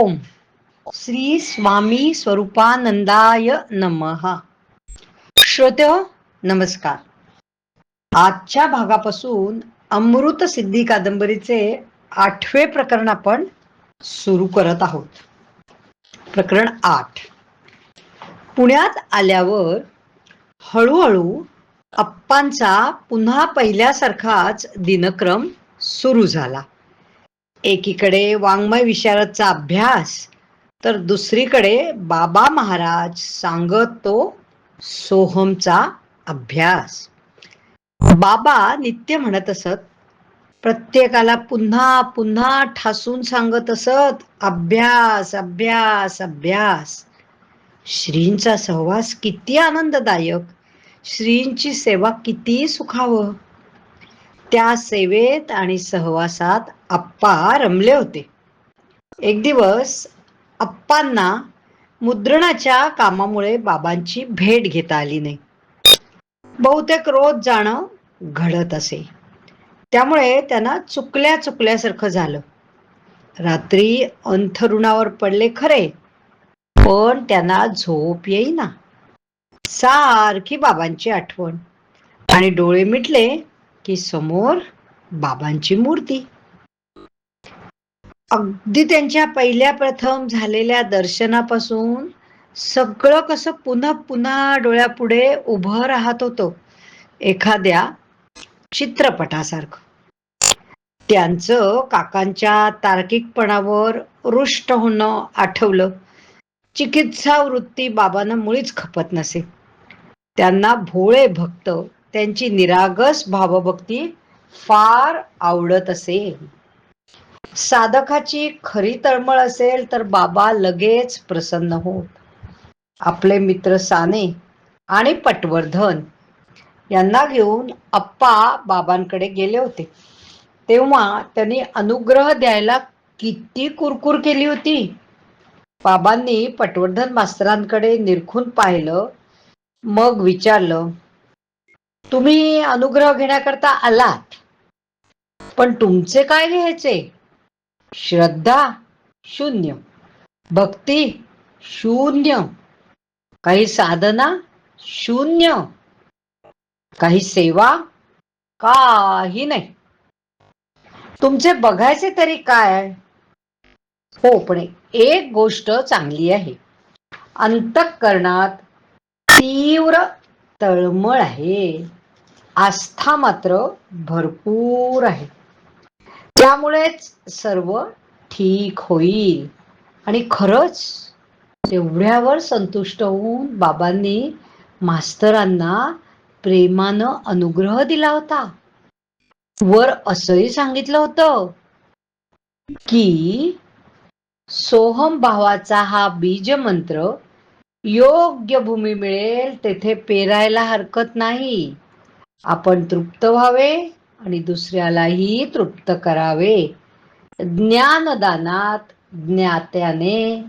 ओम। श्री स्वामी स्वरूपानंदाय नमः। श्रोते हो, नमस्कार। आजच्या भागापासून अमृत सिद्धी कादंबरीचे आठवे प्रकरण आपण सुरू करत आहोत. प्रकरण आठ. पुण्यात आल्यावर हळूहळू अप्पांचा पुन्हा पहिल्यासारखाच दिनक्रम सुरू झाला. एकीकडे वाङ्मय विशारदचा अभ्यास तर दुसरीकडे बाबा महाराज सांगत तो सोहमचा अभ्यास. बाबा नित्य म्हणत असत प्रत्येकाला पुन्हा पुन्हा ठासून सांगत असत अभ्यास अभ्यास अभ्यास. श्रींचा सहवास किती आनंददायक श्रींची सेवा किती सुखावं त्या सेवेत आणि सहवासात आप्पा रमले होते. एक दिवस आप्पांना मुद्रणाच्या कामामुळे बाबांची भेट घेता आली नाही. बहुतेक रोज जाणं घडत असे. त्यामुळे त्यांना चुकल्या चुकल्यासारखं झालं. रात्री अंथरुणावर पडले खरे पण त्यांना झोप येईना. सारखी बाबांची आठवण. आणि डोळे मिटले की समोर बाबांची मूर्ती. अगदी त्यांच्या पहिल्या प्रथम झालेल्या दर्शनापासून सगळं कसं पुन्हा पुन्हा डोळ्यापुढे उभं राहत होतं. एखाद्या चित्रपटासारखं. त्यांचं काकांच्या तार्किकपणावर रुष्ट होणं आठवलं. चिकित्सा वृत्ती बाबांना मुळीच खपत नसे. त्यांना भोळे भक्त त्यांची निरागस भावभक्ती फार आवडत असे. साधकाची खरी तळमळ असेल तर बाबा लगेच प्रसन्न होत. आपले मित्र साने आणि पटवर्धन यांना घेऊन अप्पा बाबांकडे गेले होते. तेव्हा त्यांनी अनुग्रह द्यायला किती कुरकुर केली होती. बाबांनी पटवर्धन मास्तरांकडे निरखून पाहिलं मग विचारलं तुम्ही अनुग्रह घेण्याकरता आलात. पण तुमचे काय घ्यायचे? श्रद्धा शून्य. भक्ती शून्य. काही साधना शून्य. काही सेवा काही नाही. तुमचे बघायचे तरी काय? हो पण एक गोष्ट चांगली आहे. अंतःकरणात तीव्र तळमळ आहे. आस्था मात्र भरपूर आहे. त्यामुळेच सर्व ठीक होईल. आणि खरंच तेवढ्यावर संतुष्ट होऊन बाबांनी मास्तरांना प्रेमानं अनुग्रह दिला होता. वर असंही सांगितलं होतं की सोहम भावाचा हा बीज मंत्र योग्य भूमी मिळेल तेथे पेरायला हरकत नाही. आपण तृप्त व्हावे आणि दुसऱ्यालाही तृप्त करावे. ज्ञानदानात ज्ञात्याने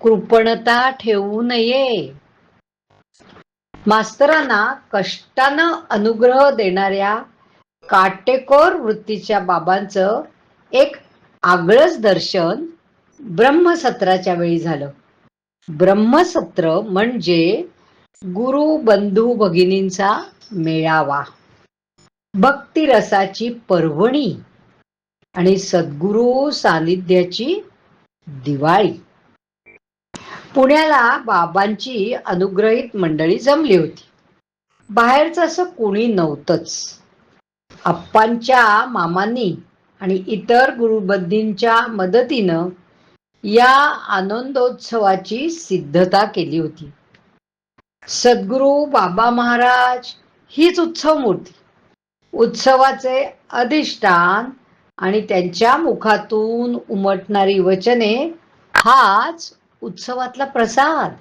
कृपणता ठेवू नये. मास्तरांना कष्टानं अनुग्रह देणाऱ्या काटेकोर वृत्तीच्या बाबांचं एक आगळच दर्शन ब्रह्मसत्राच्या वेळी झालं. ब्रह्मसत्र म्हणजे गुरु बंधू भगिनींचा मेळावा. भक्तिरसाची पर्वणी आणि सद्गुरु सानिध्याची दिवाळी. पुण्याला बाबांची अनुग्रहित मंडळी जमली होती. बाहेरचं असं कोणी नव्हतंच. अप्पांच्या मामांनी आणि इतर गुरुबद्धींच्या मदतीनं या आनंदोत्सवाची सिद्धता केली होती. सद्गुरु बाबा महाराज हीच उत्सव मूर्ती. उत्सवाचे अधिष्ठान आणि त्यांच्या मुखातून उमटणारी वचने हाच उत्सवातला प्रसाद.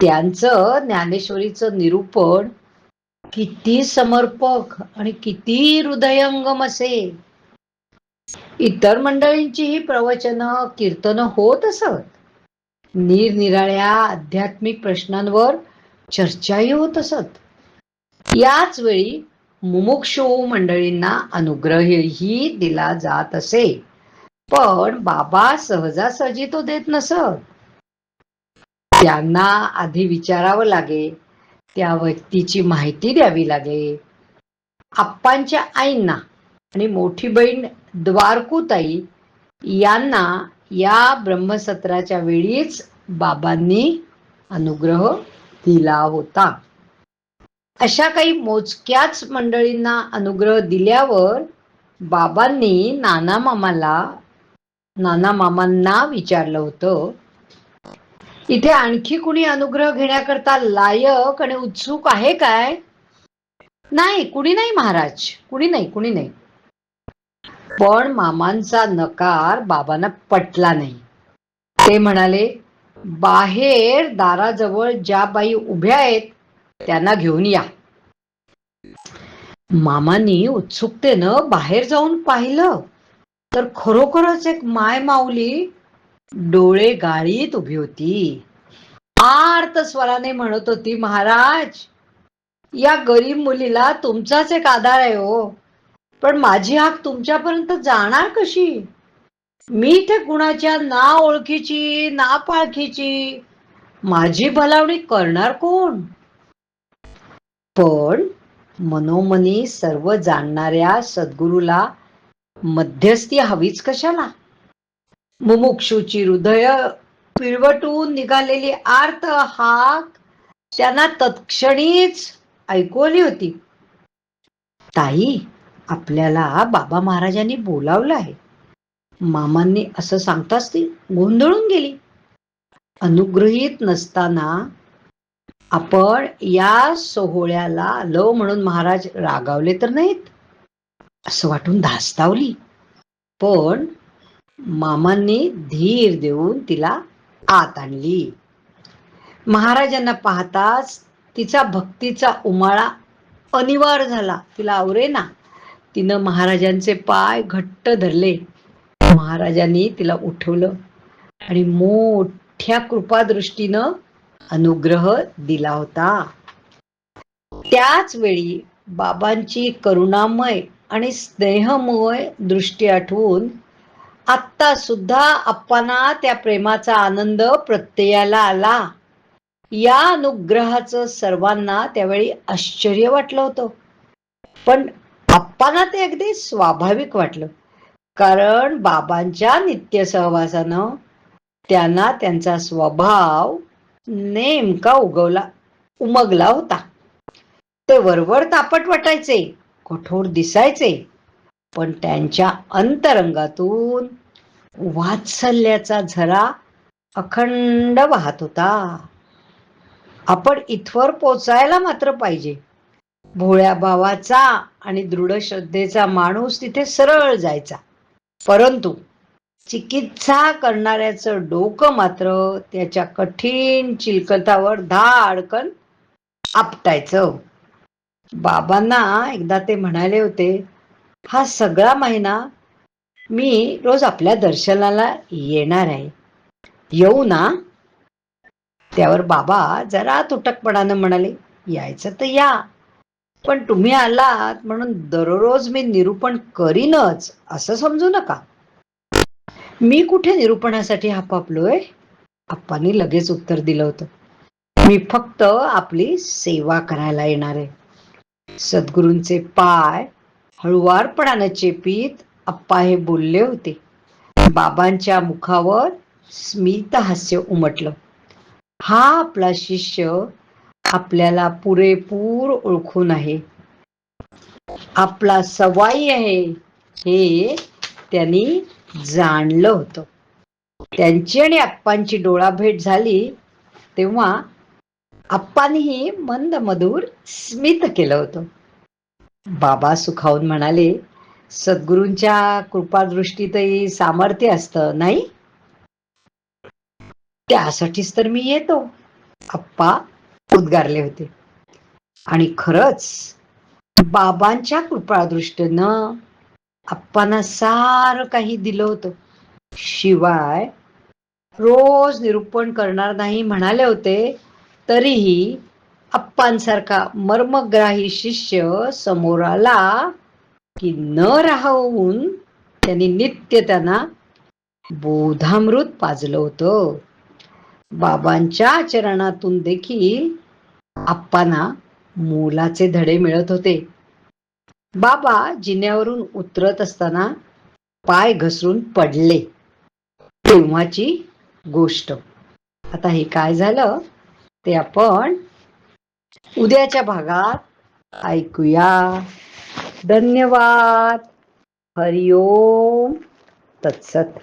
त्यांचं ज्ञानेश्वरीचं निरूपण किती समर्पक आणि किती हृदयंगम असे इतर मंडळींचीही प्रवचनं कीर्तनं कीर्तन होत असत. निरनिराळ्या आध्यात्मिक प्रश्नांवर चर्चाही होत असत. याच वेळी मुमुक्षू मंडळींना अनुग्रहही दिला जात असे. पण बाबा सहजासहजी तो देत नसत. त्यांना आधी विचारावं लागे त्या व्यक्तीची माहिती द्यावी लागे. आप्पांच्या आईंना आणि मोठी बहीण द्वारकूताई यांना या ब्रह्मसत्राच्या वेळीच बाबांनी अनुग्रह दिला होता. अशा काही मोजक्याच मंडळींना अनुग्रह दिल्यावर बाबांनी नाना मामाला नाना मामांना विचारलं होतं. इथे आणखी कुणी अनुग्रह घेण्याकरता लायक आणि उत्सुक आहे काय? नाही कुणी नाही महाराज कुणी नाही कुणी नाही. पण मामांचा नकार बाबांना पटला नाही. ते म्हणाले बाहेर दाराजवळ ज्या बाई उभ्या आहेत त्यांना घेऊन या. मामांनी उत्सुकतेनं बाहेर जाऊन पाहिलं तर खरोखरच एक माय माऊली डोळे गाळीत उभी होती. आर्त स्वराने म्हणत होती महाराज या गरीब मुलीला तुमचाच एक आधार आहे हो. पण माझी हाक तुमच्यापर्यंत जाणार कशी? मी त्या कुणाच्या ना ओळखीची ना पाळखीची. माझी भलावणी करणार कोण? पण मनोमनी सर्व जाणणाऱ्या सद्गुरूला मध्यस्थी हवीच कशाला? मुमुक्षुची हृदय पिळवटून निघालेली आर्त हाक त्यांना तत्क्षणीच ऐकवली होती. ताई आपल्याला बाबा महाराजांनी बोलावलं आहे. मामांनी असं सांगताच ती गोंधळून गेली. अनुग्रहित नसताना आपण या सोहळ्याला आलो म्हणून महाराज रागावले तर नाहीत. असं वाटून धास्तावली. पण मामांनी धीर देऊन तिला आत आणली. महाराजांना पाहताच तिचा भक्तीचा उमाळा अनिवार्य झाला. तिला आवरेना तिनं महाराजांचे पाय घट्ट धरले. महाराजांनी तिला उठवलं आणि मोठ्या कृपादृष्टीनं अनुग्रह दिला होता. त्याच वेळी बाबांची करुणामय आणि स्नेहमय दृष्टी आठवून आत्ता सुद्धा आप्पांना त्या प्रेमाचा आनंद प्रत्ययाला आला. या अनुग्रहाचं सर्वांना त्यावेळी आश्चर्य वाटलं होतं. पण आप्पांना ते अगदी स्वाभाविक वाटलं. कारण बाबांच्या नित्य सहवासानं त्यांना त्यांचा स्वभाव नेमका उगवला उमगला होता. ते वरवर तापट वाटायचे कठोर दिसायचे पण त्यांच्या अंतरंगातून वात्सल्याचा झरा अखंड वाहत होता. आपण इथवर पोचायला मात्र पाहिजे. भोळ्या भावाचा आणि दृढ श्रद्धेचा माणूस तिथे सरळ जायचा. परंतु चिकित्सा करणाऱ्याचं डोकं मात्र त्याच्या कठीण चिलकतावर धाडकन आपटायचं. बाबांना एकदा ते म्हणाले होते हा सगळा महिना मी रोज आपल्या दर्शनाला येणार आहे. येऊ ना? त्यावर बाबा जरा तुटकपणानं म्हणाले यायचं तर या. पण तुम्ही आलात म्हणून दररोज मी निरूपण करीनच असं समजू नका. मी कुठे निरूपणासाठी हापापलोय? आप्पांनी लगेच उत्तर दिलं होतं. मी फक्त आपली सेवा करायला येणार आहे. सद्गुरूंचे पाय हळुवारपणानं चेपीत आप्पा हे बोलले होते. बाबांच्या मुखावर स्मित हास्य उमटलं. हा आपला शिष्य आपल्याला पुरेपूर ओळखून आहे. आपला सवाई आहे हे त्यांनी जाणलं होतं. त्यांची आणि आप्पांची डोळाभेट झाली तेव्हा आप्पांनीही मंद मधुर स्मित केलं होतं. बाबा सुखावून म्हणाले सद्गुरूंच्या कृपादृष्टीतही सामर्थ्य असतं नाही? त्यासाठीच तर मी येतो. आप्पा उद्गारले होते. आणि खरंच बाबांच्या कृपादृष्टीनं आप्पांना सारं काही दिलं होतं. शिवाय रोज निरूपण करणार नाही म्हणाले होते तरीही आप्पांसारखा मर्मग्राही शिष्य समोर आला की न राहून त्यांनी नित्य त्यांना बोधामृत पाजलं होतं. बाबांच्या चरणातून देखील आप्पांना मोलाचे धडे मिळत होते. बाबा जिन्यावरून उतरत असताना पाय घसरून पडले. तेव्हाची गोष्ट. आता हे काय झालं? ते आपण उद्याच्या भागात ऐकूया. धन्यवाद. हरिओम. तत्सत.